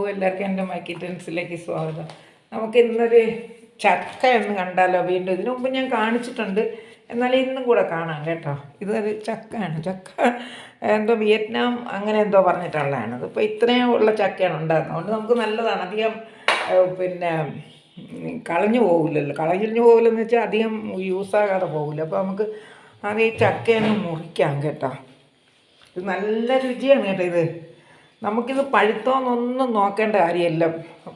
എല്ലാവർക്കും എന്റെ മൈക്കി ടെൻസിലേക്ക് സ്വാഗതം. നമുക്ക് ഇന്നൊരു ചക്ക എന്ന് കണ്ടാലോ വീണ്ടും. ഇതിനു മുമ്പ് ഞാൻ കാണിച്ചിട്ടുണ്ട്. എന്നാൽ ഇന്നും കൂടെ കാണാം കേട്ടോ. ഇതൊരു ചക്കയാണ്. ചക്ക എന്തോ വിയറ്റ്നാം അങ്ങനെ എന്തോ പറഞ്ഞിട്ടുള്ളതാണ് ഇപ്പോൾ ഇത്രയും ഉള്ള ചക്കയാണ് ഉണ്ടാകുന്നത് അതുകൊണ്ട് നമുക്ക് നല്ലതാണ്. അധികം പിന്നെ കളഞ്ഞു പോകില്ലല്ലോ കളഞ്ഞു പോകില്ലെന്ന് വെച്ചാൽ അധികം യൂസാകാതെ പോകില്ല അപ്പോൾ നമുക്ക് അത് ഈ ചക്കയൊന്ന് മുറിക്കാം കേട്ടോ. ഇത് നല്ല രുചിയാണ് കേട്ടോ ഇത്. നമുക്കിത് പഴുത്തോന്നൊന്നും നോക്കേണ്ട കാര്യമില്ല.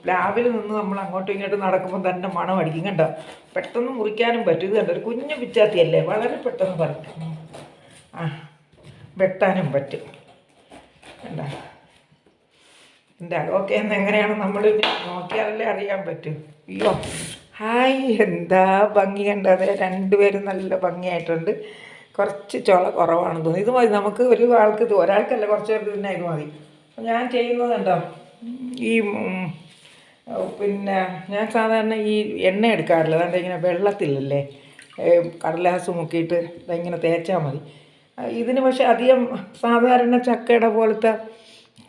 പ്ലാവിൽ നിന്ന് നമ്മൾ അങ്ങോട്ടും ഇങ്ങോട്ടും നടക്കുമ്പോൾ തന്നെ മണം അടിക്കും കണ്ടോ? പെട്ടെന്ന് മുറിക്കാനും പറ്റും. ഇത് കണ്ടോ? ഒരു കുഞ്ഞു പിച്ചാത്തിയല്ലേ? വളരെ പെട്ടെന്ന് പറിക്കും ആ വെട്ടാനും പറ്റും. കണ്ടോ? എന്റെ ഓക്കെ എന്ന് എങ്ങനെയാണ് നമ്മൾ നോക്കിയാലല്ലേ അറിയാൻ പറ്റും. അയ്യോ ഹായ് എന്താ ഭംഗി കണ്ടത്? രണ്ടുപേരും നല്ല ഭംഗിയായിട്ടുണ്ട്. കുറച്ച് ചോള കുറവാണെന്ന് തോന്നുന്നു. ഇത് മതി നമുക്ക് ഒരു ആൾക്ക് ഒരാൾക്കല്ല കുറച്ച് പേർക്ക് തന്നെ ഇത് മതി. ഞാൻ ചെയ്യുന്നത് കണ്ടോ? ഈ പിന്നെ ഞാൻ സാധാരണ ഈ എണ്ണ എടുക്കാറില്ല. അതാണ്ട് ഇങ്ങനെ വെള്ളത്തിലല്ലേ കടലാസ് മുക്കിയിട്ട് ഇങ്ങനെ തേച്ചാൽ മതി. ഇതിന് പക്ഷേ അധികം സാധാരണ ചക്കയുടെ പോലത്തെ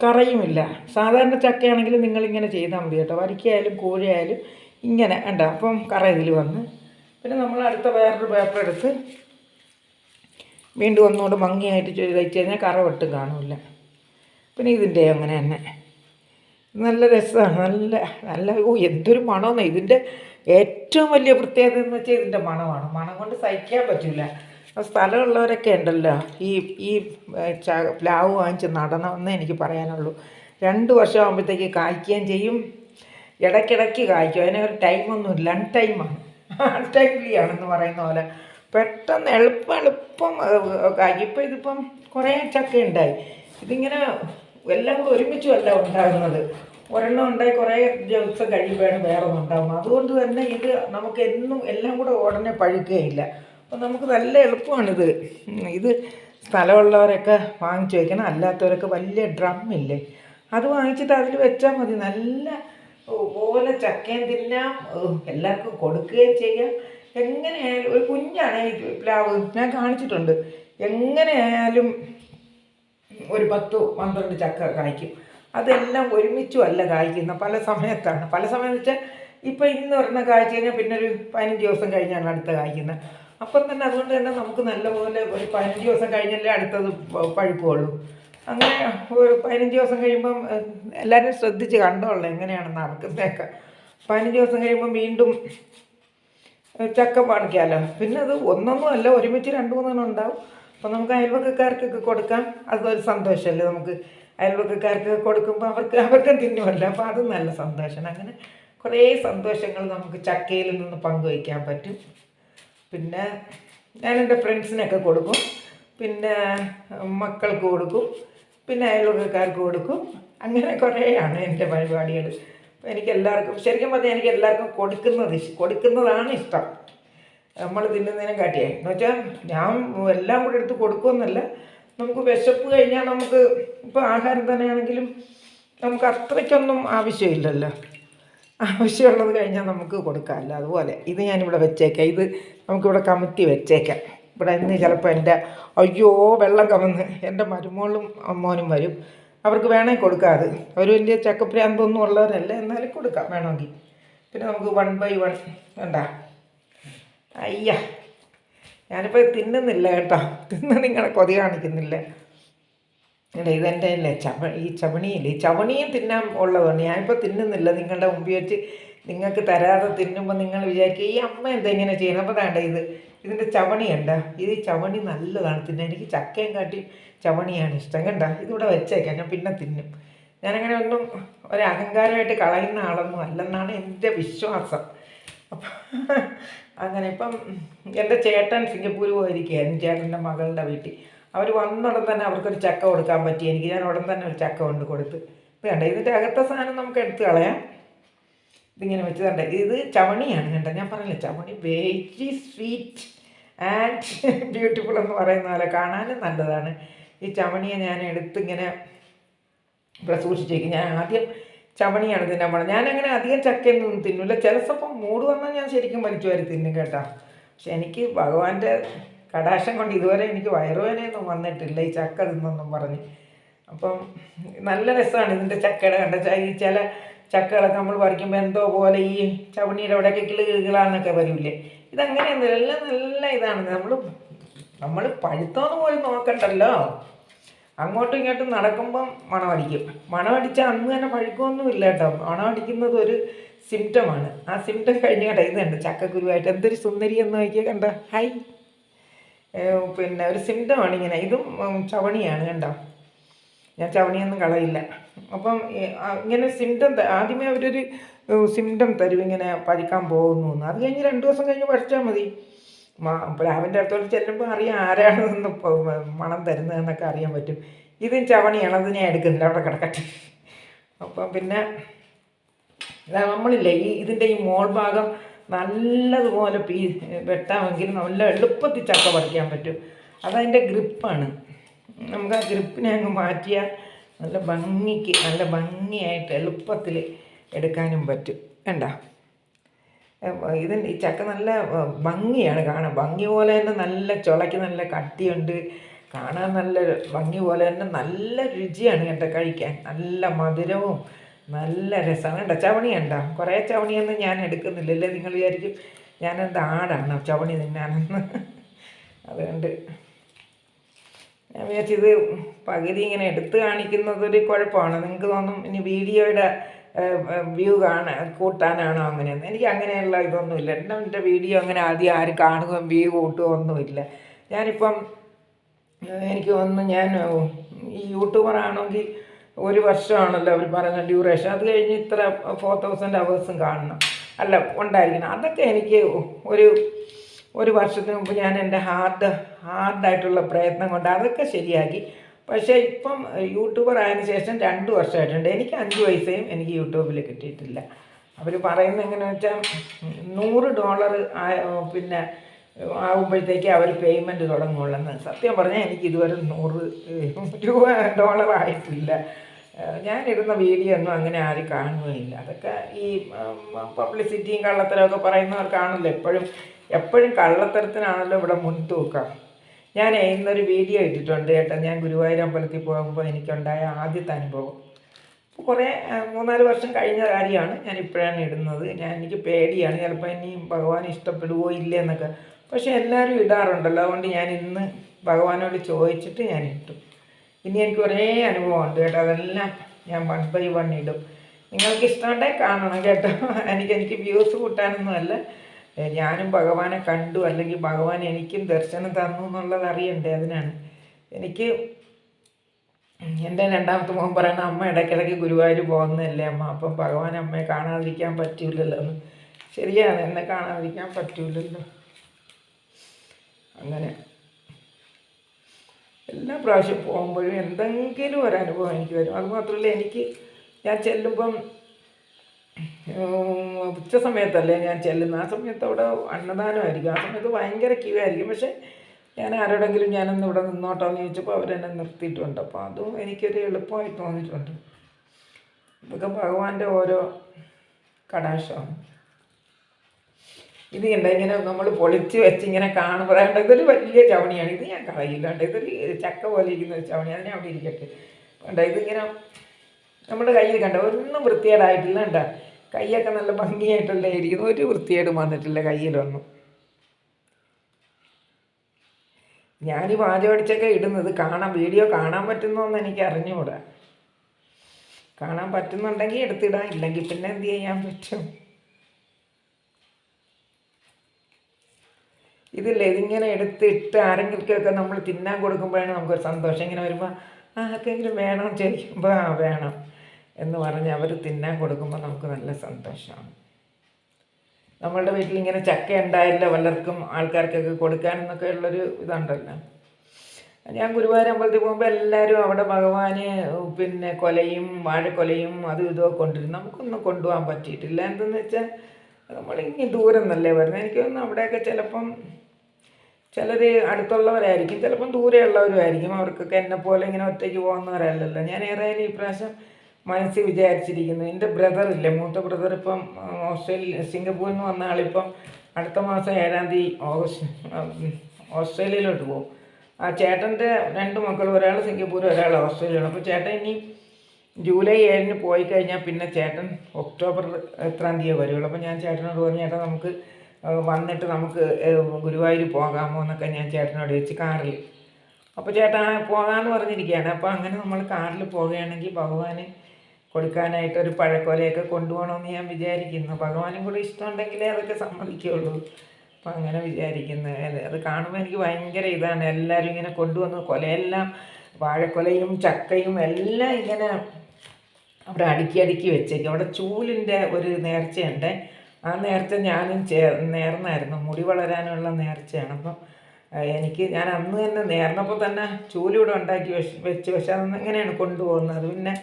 കറയുമില്ല. സാധാരണ ചക്കയാണെങ്കിൽ നിങ്ങളിങ്ങനെ ചെയ്താൽ മതി കേട്ടോ. വരിക്കയായാലും കോഴിയായാലും ഇങ്ങനെ ഉണ്ട് അപ്പം കറ ഇതിൽ വന്ന്. പിന്നെ നമ്മൾ അടുത്ത വേറൊരു പേപ്പർ എടുത്ത് വീണ്ടും ഒന്നുകൂടെ ഭംഗിയായിട്ട് ചെയ്ത് കഴിഞ്ഞാൽ കറ ഒട്ടും കാണില്ല. പിന്നെ ഇതിന്റെ അങ്ങനെ തന്നെ. നല്ല രസമാണ്. നല്ല നല്ല ഓ എന്തൊരു മണമെന്ന് ഇതിന്റെ ഏറ്റവും വലിയ പ്രത്യേകത എന്ന് വെച്ചാൽ ഇതിന്റെ മണമാണ്. മണം കൊണ്ട് സഹിക്കാൻ പറ്റില്ല സ്ഥലമുള്ളവരൊക്കെ ഉണ്ടല്ലോ. ഈ ഈ ച പ്ലാവ് വാങ്ങിച്ച് നടണമെന്നേ എനിക്ക് പറയാനുള്ളൂ. രണ്ട് വർഷം ആകുമ്പോഴത്തേക്ക് കായ്ക്കുകയും ചെയ്യും. ഇടയ്ക്കിടയ്ക്ക് കായ്ക്കും. അതിന് ഒരു ടൈമൊന്നുമില്ല. അൺ ടൈമാണ് അൺ ടൈംലിയാണെന്ന് പറയുന്ന പോലെ. പെട്ടെന്ന് എളുപ്പം എളുപ്പം കായ്ക്കും. ഇപ്പം ഇതിപ്പം കുറേ ചക്ക ഉണ്ടായി ഇതിങ്ങനെ എല്ലാം കൂടെ ഒരുമിച്ചുമല്ല ഉണ്ടാകുന്നത്. ഒരെണ്ണം ഉണ്ടായി കുറേ ദിവസം കഴിയുമ്പോഴാണ് വേറെ ഉണ്ടാകുന്നത് അതുകൊണ്ട് തന്നെ ഇത് നമുക്ക് എന്നും എല്ലാം കൂടെ ഉടനെ പഴുക്കുകയില്ല. അപ്പം നമുക്ക് നല്ല എളുപ്പമാണിത്. ഇത് സ്ഥലമുള്ളവരൊക്കെ വാങ്ങിച്ചു വയ്ക്കണം അല്ലാത്തവരൊക്കെ വലിയ ഡ്രമ്മില്ലേ. അത് വാങ്ങിച്ചിട്ട് അതിൽ വെച്ചാൽ മതി. നല്ല പോലെ ചക്കയും തിന്നാം. എല്ലാവർക്കും കൊടുക്കുകയും ചെയ്യാം. എങ്ങനെയായാലും ഒരു കുഞ്ഞാണ് ഈ പ്ലാവ്. ഞാൻ കാണിച്ചിട്ടുണ്ട്. എങ്ങനെയായാലും ഒരു പത്ത് പന്ത്രണ്ട് ചക്ക കായ്ക്കും. അതെല്ലാം ഒരുമിച്ചും അല്ല കായ്ക്കുന്ന പല സമയത്താണ്. പല സമയം വെച്ചാൽ ഇപ്പം ഇന്ന് ഒരെണ്ണം കായ്ച്ചു കഴിഞ്ഞാൽ പിന്നെ ഒരു പതിനഞ്ച് ദിവസം കഴിഞ്ഞാണ് അടുത്ത കായ്ക്കുന്നത്. അപ്പം തന്നെ അതുകൊണ്ട് തന്നെ നമുക്ക് നല്ലപോലെ ഒരു പതിനഞ്ച് ദിവസം കഴിഞ്ഞല്ലേ അടുത്തത് പ- പഴുക്കുള്ളൂ അങ്ങനെ ഒരു പതിനഞ്ച് ദിവസം കഴിയുമ്പം എല്ലാവരും ശ്രദ്ധിച്ച് കണ്ടോളൂ എങ്ങനെയാണ് നടക്കുന്നതൊക്കെ പതിനഞ്ച് ദിവസം കഴിയുമ്പം വീണ്ടും ചക്ക പറിക്കാമല്ലോ പിന്നെ അത് ഒന്നൊന്നും അല്ല ഒരുമിച്ച് രണ്ട് മൂന്നെണ്ണം ഉണ്ടാവും. അപ്പോൾ നമുക്ക് അയൽവക്കക്കാർക്കൊക്കെ കൊടുക്കാം അതൊരു സന്തോഷമല്ലേ നമുക്ക്? അയൽവക്കക്കാർക്ക് കൊടുക്കുമ്പോൾ അവർക്ക് അവർക്കും തിന്നുമല്ല. അപ്പോൾ അതും നല്ല സന്തോഷമാണ്. അങ്ങനെ കുറേ സന്തോഷങ്ങൾ നമുക്ക് ചക്കയിൽ നിന്ന് പങ്കുവയ്ക്കാൻ പറ്റും. പിന്നെ ഞാൻ എന്റെ ഫ്രണ്ട്സിനൊക്കെ കൊടുക്കും. പിന്നെ മക്കൾക്ക് കൊടുക്കും. പിന്നെ അയൽവക്കക്കാർക്ക് കൊടുക്കും. അങ്ങനെ കുറേയാണ് എന്റെ പരിപാടികൾ. എനിക്ക് എല്ലാവർക്കും ശരിക്കും പറഞ്ഞാൽ എനിക്ക് എല്ലാവർക്കും കൊടുക്കുന്നത് കൊടുക്കുന്നതാണ് ഇഷ്ടം. നമ്മൾ തിന്നുന്നതിനെ കാട്ടിയായി എന്ന് വെച്ചാൽ ഞാൻ എല്ലാം കൂടെ എടുത്ത് കൊടുക്കുമെന്നല്ല നമുക്ക് വിശപ്പ് കഴിഞ്ഞാൽ നമുക്ക് ഇപ്പോൾ ആഹാരം തന്നെയാണെങ്കിലും നമുക്ക് അത്രയ്ക്കൊന്നും ആവശ്യമില്ലല്ലോ. ആവശ്യമുള്ളത് കഴിഞ്ഞാൽ നമുക്ക് കൊടുക്കാമല്ലോ അതുപോലെ. ഇത് ഞാനിവിടെ വെച്ചേക്കാം. ഇത് നമുക്കിവിടെ കമത്തി വെച്ചേക്കാം. ഇവിടെ ഇന്ന് ചിലപ്പോൾ എന്റെ അയ്യോ വെള്ളം കമന്ന് എന്റെ മരുമോളും അമ്മോനും വരും. അവർക്ക് വേണമെങ്കിൽ കൊടുക്കാം അത് അവർ വലിയ ചക്കപ്രാന്തൊന്നും ഉള്ളവരല്ല. എന്നാലും കൊടുക്കാം വേണമെങ്കിൽ. പിന്നെ നമുക്ക് വൺ ബൈ വൺ വേണ്ടാ അയ്യ ഞാനിപ്പോൾ തിന്നുന്നില്ല കേട്ടോ. തിന്ന് നിങ്ങളെ കൊതി കാണിക്കുന്നില്ല. എടാ ഇതെന്റെ അല്ലേ ചവ ഈ ചവണിയില്ല? ഈ ചവണിയും തിന്നാൻ ഉള്ളതാണ്. ഞാനിപ്പോൾ തിന്നുന്നില്ല. നിങ്ങളുടെ മുമ്പിൽ വെച്ച് നിങ്ങൾക്ക് തരാതെ തിന്നുമ്പോൾ നിങ്ങൾ വിചാരിക്കുക ഈ അമ്മ എന്താ ഇങ്ങനെ ചെയ്യുന്നത് അപ്പോൾ വേണ്ട ഇത് ഇതിന്റെ ചവണിയുണ്ട ഇത് ഈ ചവണി നല്ലതാണ്. തിന്നാൻ എനിക്ക് ചക്കയും കാട്ടി ചവണിയാണ് ഇഷ്ടം. കണ്ട? ഇതിവിടെ വെച്ചേക്കാം. ഞാൻ പിന്നെ തിന്നും. ഞാനങ്ങനെ ഒന്നും ഒരു അഹങ്കാരമായിട്ട് കളയുന്ന ആളൊന്നും അല്ലെന്നാണ് എന്റെ വിശ്വാസം. അപ്പം അങ്ങനെ ഇപ്പം എന്റെ ചേട്ടൻ സിംഗപ്പൂർ പോയിരിക്കുകയായിരുന്നു ചേട്ടന്റെ മകളുടെ വീട്ടിൽ. അവർ വന്നുടൻ തന്നെ അവർക്കൊരു ചക്ക കൊടുക്കാൻ പറ്റി. എനിക്ക് ഞാൻ ഉടൻ തന്നെ ഒരു ചക്ക കൊണ്ട് കൊടുത്ത്. ഇത് കണ്ട? ഇതിന്റെ അകത്തെ സാധനം നമുക്ക് എടുത്ത് കളയാം. ഇതിങ്ങനെ വെച്ച് കണ്ട? ഇത് ചവണിയാണ് കണ്ട? ഞാൻ പറഞ്ഞില്ല ചവണി വെരി സ്വീറ്റ് ആൻഡ് ബ്യൂട്ടിഫുൾ എന്ന് പറയുന്ന പോലെ കാണാനും നല്ലതാണ്. ഈ ചവണിയെ ഞാൻ എടുത്തിങ്ങനെ പ്രസൂക്ഷിച്ചേക്കും സൂക്ഷിച്ച് ഞാൻ ആദ്യം ചവണിയാണ് തിന്നാൻ ഞാൻ അങ്ങനെ അധികം ചക്കയൊന്നും തിന്നില്ല ചില സമയം മൂട് വന്നാൽ ഞാൻ ശരിക്കും വലിച്ചു വരെ തിന്നും കേട്ടോ. പക്ഷെ എനിക്ക് ഭഗവാന്റെ കടാശം കൊണ്ട് ഇതുവരെ എനിക്ക് വയറുവേനയൊന്നും വന്നിട്ടില്ല. ഈ ചക്ക തിന്നൊന്നും പറഞ്ഞ്. അപ്പം നല്ല രസമാണ് ഇതിന്റെ ചക്കയുടെ കണ്ട ഈ ചില ചക്കകളൊക്കെ നമ്മൾ പറിക്കുമ്പോൾ എന്തോ പോലെ ഈ ചവണിയുടെ അവിടെയൊക്കെ കിളി കിളികളാന്നൊക്കെ വരില്ലേ? ഇതങ്ങനെയൊന്നുമില്ല. എല്ലാം നല്ല ഇതാണ്. നമ്മൾ നമ്മൾ പഴുത്തോന്ന് പോലും നോക്കണ്ടല്ലോ. അങ്ങോട്ടും ഇങ്ങോട്ടും നടക്കുമ്പം മണമടിക്കും. മണമടിച്ചാൽ അന്ന് തന്നെ പഴുക്കൊന്നുമില്ല കേട്ടോ. മണമടിക്കുന്നത് ഒരു സിംറ്റമാണ് ആ സിംറ്റം കഴിഞ്ഞ് കേട്ടോ ഇതുണ്ട് ചക്കക്കുരുവായിട്ട്. എന്തൊരു സുന്ദരി എന്ന് നോക്കിയാൽ കണ്ടോ? ഹൈ പിന്നെ ഒരു സിംറ്റമാണ് ഇങ്ങനെ. ഇതും ചവണിയാണ് കണ്ടോ? ഞാൻ ചവണിയൊന്നും കളയില്ല. അപ്പം ഇങ്ങനെ സിംറ്റം ആദ്യമേ അവരൊരു സിംറ്റം തരും ഇങ്ങനെ പഴുക്കാൻ പോകുന്നു അത് കഴിഞ്ഞ് രണ്ട് ദിവസം കഴിഞ്ഞ് പഠിച്ചാൽ മതി. പ്ലാവിന്റെ അടുത്തോട്ട് ചെല്ലുമ്പോൾ അറിയാം ആരാണെന്ന് മണം തരുന്നതെന്നൊക്കെ അറിയാൻ പറ്റും. ഇതും ചവണിയാണ് അത് ഞാൻ എടുക്കുന്നില്ല അവിടെ കിടക്കട്ടെ. അപ്പം പിന്നെ നമ്മളില്ലേ ഈ ഇതിന്റെ ഈ മോൾ ഭാഗം നല്ലതുപോലെ പീ വെട്ടാമെങ്കിൽ നല്ല എളുപ്പത്തിൽ ചക്ക പറിക്കാൻ പറ്റും. അതതിന്റെ ഗ്രിപ്പാണ്. നമുക്ക് ആ ഗ്രിപ്പിനെ അങ്ങ് മാറ്റിയാൽ നല്ല ഭംഗിക്ക് നല്ല ഭംഗിയായിട്ട് എളുപ്പത്തിൽ എടുക്കാനും പറ്റും. കണ്ടോ? ഇതിന്റെ ഈ ചക്ക നല്ല ഭംഗിയാണ് കാണാൻ. ഭംഗി പോലെ തന്നെ നല്ല ചുളയ്ക്ക് നല്ല കട്ടിയുണ്ട്. കാണാൻ നല്ല ഭംഗി പോലെ തന്നെ നല്ല രുചിയാണ് കേട്ടോ കഴിക്കാൻ. നല്ല മധുരവും നല്ല രസമാണ്. കേട്ടോ ചവണി ഉണ്ടോ കുറേ ചവണിയൊന്നും ഞാൻ എടുക്കുന്നില്ലല്ലേ നിങ്ങൾ വിചാരിക്കും ഞാനെന്താ ആടാണ് ചവണി തിന്നാനെന്ന്. അതുകൊണ്ട് ഞാൻ വിചാരിച്ചത് പകുതി ഇങ്ങനെ എടുത്ത് കാണിക്കുന്നത് ഒരു കുഴപ്പമാണ്. നിങ്ങൾക്ക് തോന്നും ഇനി വീഡിയോയുടെ വ്യൂ കാണാൻ കൂട്ടാനാണോ അങ്ങനെ എനിക്ക് അങ്ങനെയുള്ള ഇതൊന്നുമില്ല. എന്റെ വീഡിയോ അങ്ങനെ ആദ്യം ആര് കാണുകയും വ്യൂ കൂട്ടുകയോ ഒന്നുമില്ല ഞാനിപ്പം എനിക്ക് തോന്നുന്നു ഞാൻ ഈ യൂട്യൂബറാണെങ്കിൽ ഒരു വർഷമാണല്ലോ അവർ പറഞ്ഞ ഡ്യൂറേഷൻ അത് കഴിഞ്ഞ് ഇത്ര ഫോർ തൗസൻഡ് അവേഴ്സും കാണണം. അല്ല ഉണ്ടായിരിക്കണം. അതൊക്കെ എനിക്ക് ഒരു ഒരു വർഷത്തിന് മുമ്പ് ഞാൻ എന്റെ ഹാർഡ് ഹാർഡായിട്ടുള്ള പ്രയത്നം കൊണ്ട് അതൊക്കെ ശരിയാക്കി. പക്ഷേ ഇപ്പം യൂട്യൂബർ ആയതിനു ശേഷം രണ്ട് വർഷമായിട്ടുണ്ട്. എനിക്ക് അഞ്ച് പൈസയും എനിക്ക് യൂട്യൂബിൽ കിട്ടിയിട്ടില്ല. അവർ പറയുന്നത് എങ്ങനെയാണെന്ന് വെച്ചാൽ നൂറ് ഡോളർ പിന്നെ ആകുമ്പോഴത്തേക്ക് അവർ പേയ്മെന്റ് തുടങ്ങുള്ളെന്ന്. സത്യം പറഞ്ഞാൽ എനിക്ക് ഇതുവരെ നൂറ് രൂപ ഡോളർ ആയിട്ടില്ല ഞാനിടുന്ന വീഡിയോ ഒന്നും അങ്ങനെ ആരും കാണുകയില്ല. അതൊക്കെ ഈ പബ്ലിസിറ്റിയും കള്ളത്തരമൊക്കെ പറയുന്നവർക്കാണല്ലോ എപ്പോഴും എപ്പോഴും കള്ളത്തരത്തിനാണല്ലോ ഇവിടെ മുൻതൂക്കം. ഞാൻ ഇന്നൊരു വീഡിയോ ഇട്ടിട്ടുണ്ട് കേട്ടോ. ഞാൻ ഗുരുവായൂർ അമ്പലത്തിൽ പോകുമ്പോൾ എനിക്കുണ്ടായ ആദ്യത്തെ അനുഭവം. കുറേ മൂന്നാൽ വർഷം കഴിഞ്ഞ കാര്യമാണ് ഞാൻ ഇപ്പോഴാണ് ഇടുന്നത്. ഞാൻ എനിക്ക് പേടിയാണ്. ചിലപ്പോൾ ഇനി ഭഗവാൻ ഇഷ്ടപ്പെടുവോ ഇല്ലേ എന്നൊക്കെ. പക്ഷേ എല്ലാവരും ഇടാറുണ്ടല്ലോ. അതുകൊണ്ട് ഞാൻ ഇന്ന് ഭഗവാനോട് ചോദിച്ചിട്ട് ഞാൻ ഇട്ടു. ഇനി എനിക്ക് കുറേ അനുഭവമുണ്ട് കേട്ടോ. അതെല്ലാം ഞാൻ വൺ ബൈ വൺ ഇടും. നിങ്ങൾക്ക് ഇഷ്ടമുണ്ടെങ്കിൽ കാണണം കേട്ടോ. എനിക്ക് എനിക്ക് വ്യൂസ് കൂട്ടാനൊന്നുമല്ല. ഞാനും ഭഗവാനെ കണ്ടു. അല്ലെങ്കിൽ ഭഗവാൻ എനിക്കും ദർശനം തന്നു എന്നുള്ളത് അറിയണ്ടേ അതിനാണ്. എനിക്ക് എന്റെ രണ്ടാമത്തെ മോൻ പറയുന്ന അമ്മ ഇടയ്ക്കിടയ്ക്ക് ഗുരുവായൂർ പോകുന്നതല്ലേ അമ്മ? അപ്പം ഭഗവാൻ അമ്മയെ കാണാതിരിക്കാൻ പറ്റൂലല്ലോ ശരിയാണ് എന്നെ കാണാതിരിക്കാൻ പറ്റൂലല്ലോ. അങ്ങനെ എല്ലാ പ്രാവശ്യം പോകുമ്പോഴും എന്തെങ്കിലും ഒരു അനുഭവം എനിക്ക് വരും. അതുമാത്രമല്ല എനിക്ക് ഞാൻ ചെല്ലുമ്പം ഉച്ച സമയത്തല്ലേ ഞാൻ ചെല്ലുന്നത് ആ സമയത്ത് അവിടെ അന്നദാനമായിരിക്കും. ആ സമയത്ത് ഭയങ്കര ക്യൂ ആയിരിക്കും പക്ഷേ ഞാൻ ആരോടെങ്കിലും ഞാനൊന്ന് ഇവിടെ നിന്നോട്ടോ എന്ന് ചോദിച്ചപ്പോൾ അവരെന്നെ നിർത്തിയിട്ടുണ്ട്. അപ്പോൾ അതും എനിക്കൊരു എളുപ്പമായി തോന്നിയിട്ടുണ്ട്. ഇതൊക്കെ ഭഗവാന്റെ ഓരോ കടാശമാണ് ഇത് കണ്ട? ഇങ്ങനെ നമ്മൾ പൊളിച്ച് വെച്ച് ഇങ്ങനെ കാണുമ്പോൾ ഇതൊരു വലിയ ചവണിയാണ്. ഇത് ഞാൻ കളയില്ല കേട്ടോ ഇതൊരു ചക്ക പോലെ ഇരിക്കുന്ന ഒരു ചവണി അതിനെ അവിടെ ഇരിക്കട്ടെ. കണ്ട? ഇതിങ്ങനെ നമ്മുടെ കയ്യിൽ കണ്ട? ഒന്നും വൃത്തികേടായിട്ടില്ല കണ്ട? കൈയൊക്കെ നല്ല ഭംഗിയായിട്ടുള്ള ഒരു വൃത്തിയായിട്ട് വന്നിട്ടില്ല കയ്യിലൊന്നും. ഞാൻ ഈ വാചകടിച്ചൊക്കെ ഇടുന്നത് കാണാൻ വീഡിയോ കാണാൻ പറ്റുന്നോന്ന് എനിക്ക് അറിഞ്ഞുകൂടാ കാണാൻ പറ്റുന്നുണ്ടെങ്കിൽ എടുത്തിടാം ഇല്ലെങ്കിൽ പിന്നെ എന്ത് ചെയ്യാൻ പറ്റും? ഇതില്ലേ ഇതിങ്ങനെ എടുത്തിട്ട് ആരെങ്കിലുമൊക്കെ നമ്മൾ തിന്നാൻ കൊടുക്കുമ്പോഴാണ് നമുക്കൊരു സന്തോഷം. ഇങ്ങനെ വരുമ്പോൾ ആർക്കെങ്കിലും വേണം ചോദിക്കുമ്പോൾ ആ വേണം. എന്ന് പറഞ്ഞ് അവർ തിന്നാൻ കൊടുക്കുമ്പോൾ നമുക്ക് നല്ല സന്തോഷമാണ്. നമ്മളുടെ വീട്ടിൽ ഇങ്ങനെ ചക്ക ഉണ്ടായില്ല പലർക്കും ആൾക്കാർക്കൊക്കെ കൊടുക്കാനെന്നൊക്കെ ഉള്ളൊരു ഇതുണ്ടല്ലോ. ഞാൻ ഗുരുവായൂർ അമ്പലത്തിൽ പോകുമ്പോൾ എല്ലാവരും അവിടെ ഭഗവാന് പിന്നെ കൊലയും വാഴക്കൊലയും അതും ഇതും കൊണ്ടിരുന്നു നമുക്കൊന്നും കൊണ്ടുപോകാൻ പറ്റിയിട്ടില്ല. എന്തെന്ന് വെച്ചാൽ നമ്മളിങ്ങനെ ദൂരം എന്നല്ലേ വരുന്നത് എനിക്ക് തോന്നുന്നു അവിടെയൊക്കെ ചിലപ്പം ചിലർ അടുത്തുള്ളവരായിരിക്കും. ചിലപ്പം ദൂരെയുള്ളവരുമായിരിക്കും. അവർക്കൊക്കെ എന്നെ പോലെ ഇങ്ങനെ ഒറ്റയ്ക്ക് പോകുന്നവരല്ലല്ലോ. ഞാൻ ഏതായാലും ഈ പ്രാവശ്യം മനസ്സിൽ വിചാരിച്ചിരിക്കുന്നത് എന്റെ ബ്രദർ ഇല്ലേ മൂത്ത ബ്രദർ ഇപ്പം ഓസ്ട്രേലിയ സിംഗപ്പൂരിൽ നിന്ന് വന്ന ആളിപ്പം അടുത്ത മാസം ഏഴാം തീയതി ഓഗസ്റ്റ് ഓസ്ട്രേലിയയിലോട്ട് പോകും. ആ ചേട്ടന്റെ രണ്ട് മക്കൾ ഒരാൾ സിംഗപ്പൂർ ഒരാൾ ഓസ്ട്രേലിയയാണ് അപ്പോൾ ചേട്ടൻ ഇനി ജൂലൈ ഏഴിന് പോയി കഴിഞ്ഞാൽ പിന്നെ ചേട്ടൻ ഒക്ടോബർ എത്രാം തീയതി വരുള്ളൂ. അപ്പോൾ ഞാൻ ചേട്ടനോട് പറഞ്ഞു ചേട്ടാ നമുക്ക് വന്നിട്ട് നമുക്ക് ഗുരുവായൂർ പോകാമോ എന്നൊക്കെ ഞാൻ ചേട്ടനോട് ചോദിച്ചു കാറിൽ. അപ്പോൾ ചേട്ടാ പോകാമെന്ന് പറഞ്ഞിരിക്കുകയാണ്. അപ്പോൾ അങ്ങനെ നമ്മൾ കാറിൽ പോവുകയാണെങ്കിൽ ഭഗവാന് കൊടുക്കാനായിട്ട് ഒരു പഴക്കൊലയൊക്കെ കൊണ്ടുപോകണമെന്ന് ഞാൻ വിചാരിക്കുന്നു. ഭഗവാനും കൂടി ഇഷ്ടമുണ്ടെങ്കിലേ അതൊക്കെ സമ്മതിക്കുള്ളൂ. അപ്പം അങ്ങനെ വിചാരിക്കുന്നു. അത് കാണുമ്പോൾ എനിക്ക് ഭയങ്കര ഇതാണ്. എല്ലാവരും ഇങ്ങനെ കൊണ്ടുവന്ന് കൊലയെല്ലാം വാഴക്കൊലയും ചക്കയും എല്ലാം ഇങ്ങനെ അവിടെ അടുക്കി അടുക്കി വെച്ചേക്കും. അവിടെ ചൂലിന്റെ ഒരു നേർച്ചയുണ്ട്. ആ നേർച്ച ഞാനും ചേ നേർന്നായിരുന്നു. മുടി വളരാനുള്ള നേർച്ചയാണ്. അപ്പം എനിക്ക് ഞാൻ അന്ന് തന്നെ നേർന്നപ്പോൾ തന്നെ ചൂലിവിടെ ഉണ്ടാക്കി വെച്ച് വെച്ച് പക്ഷെ അതൊന്നും എങ്ങനെയാണ് കൊണ്ടുപോകുന്നത്. പിന്നെ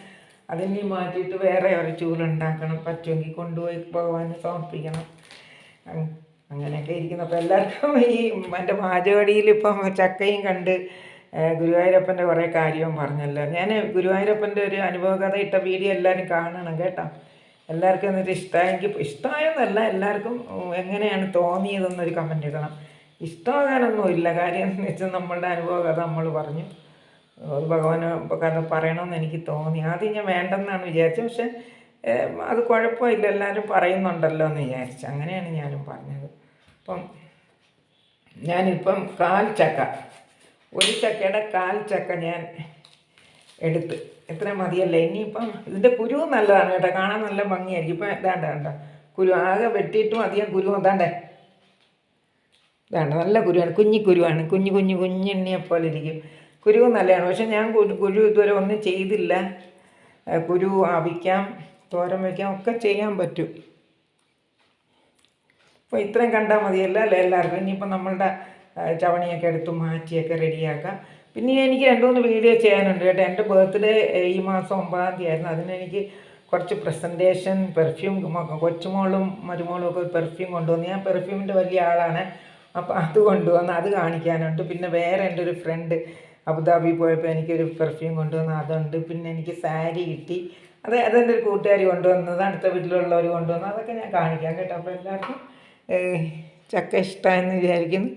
അതിനെ മാറ്റിയിട്ട് വേറെ ഒരു ചൂലുണ്ടാക്കണം പറ്റുമെങ്കിൽ കൊണ്ടുപോയി ഭഗവാനെ സമർപ്പിക്കണം. അങ്- അങ്ങനെയൊക്കെ ഇരിക്കുന്നു അപ്പോൾ എല്ലാവർക്കും ഈ എന്റെ പാചകടിയിൽ ഇപ്പം ചക്കയും കണ്ട് ഗുരുവായൂരപ്പന്റെ കുറേ കാര്യവും പറഞ്ഞല്ലോ. ഞാൻ ഗുരുവായൂരപ്പന്റെ ഒരു അനുഭവകഥ ഇട്ട വീഡിയോ എല്ലാവരും കാണണം കേട്ടോ. എല്ലാവർക്കും എന്നിട്ട് ഇഷ്ടമായെങ്കിൽ ഇഷ്ടമായെന്നല്ല എല്ലാവർക്കും എങ്ങനെയാണ് തോന്നിയതെന്നൊരു കമന്റ് ഇടണം. ഇഷ്ടമാകാനൊന്നുമില്ല. കാര്യം എന്ന് വെച്ചാൽ നമ്മളുടെ അനുഭവ കഥ നമ്മൾ പറഞ്ഞു. അത് ഭഗവാന് കഥ പറയണമെന്ന് എനിക്ക് തോന്നി. ആദ്യം ഞാൻ വേണ്ടെന്നാണ് വിചാരിച്ചത്. പക്ഷെ അത് കുഴപ്പമില്ല. എല്ലാവരും പറയുന്നുണ്ടല്ലോ എന്ന് വിചാരിച്ചു. അങ്ങനെയാണ് ഞാനും പറഞ്ഞത്. അപ്പം ഞാനിപ്പം കാൽ ചക്ക. ഒരു ചക്കയുടെ കാൽ ചക്ക ഞാൻ എടുത്ത്. എത്ര മതിയല്ലേ? ഇനിയിപ്പം ഇതിന്റെ കുരു നല്ലതാണ് കേട്ടോ. കാണാൻ നല്ല ഭംഗിയായിരിക്കും. ഇപ്പം ഇതാണ്ട കണ്ട കുരു ആകെ വെട്ടിയിട്ടും അധികം കുരു അതാണ്ടേ ഇതാണ് നല്ല കുരുവാണ്. കുഞ്ഞി കുരുവാണ്. കുഞ്ഞു കുഞ്ഞു കുഞ്ഞെണ്ണിയെ പോലെ ഇരിക്കും. കുരു നല്ലതാണ്. പക്ഷെ ഞാൻ കുരു ഇതുവരെ ഒന്നും ചെയ്തില്ല. കുരു അവിക്കാം തോരൻ വയ്ക്കാം ഒക്കെ ചെയ്യാൻ പറ്റും. അപ്പോൾ ഇത്രയും കണ്ടാൽ മതിയല്ലോ അല്ലേ എല്ലാവർക്കും? ഇനിയിപ്പോൾ നമ്മളുടെ ചവണിയൊക്കെ എടുത്ത് മാറ്റിയൊക്കെ റെഡിയാക്കാം. പിന്നെ എനിക്ക് രണ്ട് മൂന്ന് വീഡിയോ ചെയ്യാനുണ്ട് കേട്ടോ. എന്റെ ബർത്ത്ഡേ ഈ മാസം ഒമ്പതാം തീയതി ആയിരുന്നു. അതിനെനിക്ക് കുറച്ച് പ്രസന്റേഷൻ പെർഫ്യൂം കൊച്ചുമോളും മരുമോളും ഒക്കെ പെർഫ്യൂം കൊണ്ടുവന്നു. ഞാൻ പെർഫ്യൂമിന്റെ വലിയ ആളാണ്. അപ്പോൾ അത് കൊണ്ടുവന്ന് അത് കാണിക്കാനുണ്ട്. പിന്നെ വേറെ എന്റെ ഒരു ഫ്രണ്ട് അബുദാബി പോയപ്പോൾ എനിക്കൊരു പെർഫ്യൂം കൊണ്ടുവന്ന അതുണ്ട്. പിന്നെ എനിക്ക് സാരി കിട്ടി. അത് അതെന്റെ ഒരു കൂട്ടുകാരി കൊണ്ടുവന്നത്. അടുത്ത വീട്ടിലുള്ളവർ കൊണ്ടുവന്നു. അതൊക്കെ ഞാൻ കാണിക്കാം കേട്ടോ. അപ്പോൾ എല്ലാവർക്കും ചക്ക ഇഷ്ടമെന്ന് വിചാരിക്കുന്നു.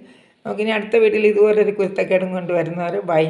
നമുക്കിനി അടുത്ത വീട്ടിൽ ഇതുപോലെ ഒരു കുരുത്തക്കേടും കൊണ്ടുവരുന്നവർ ബൈ.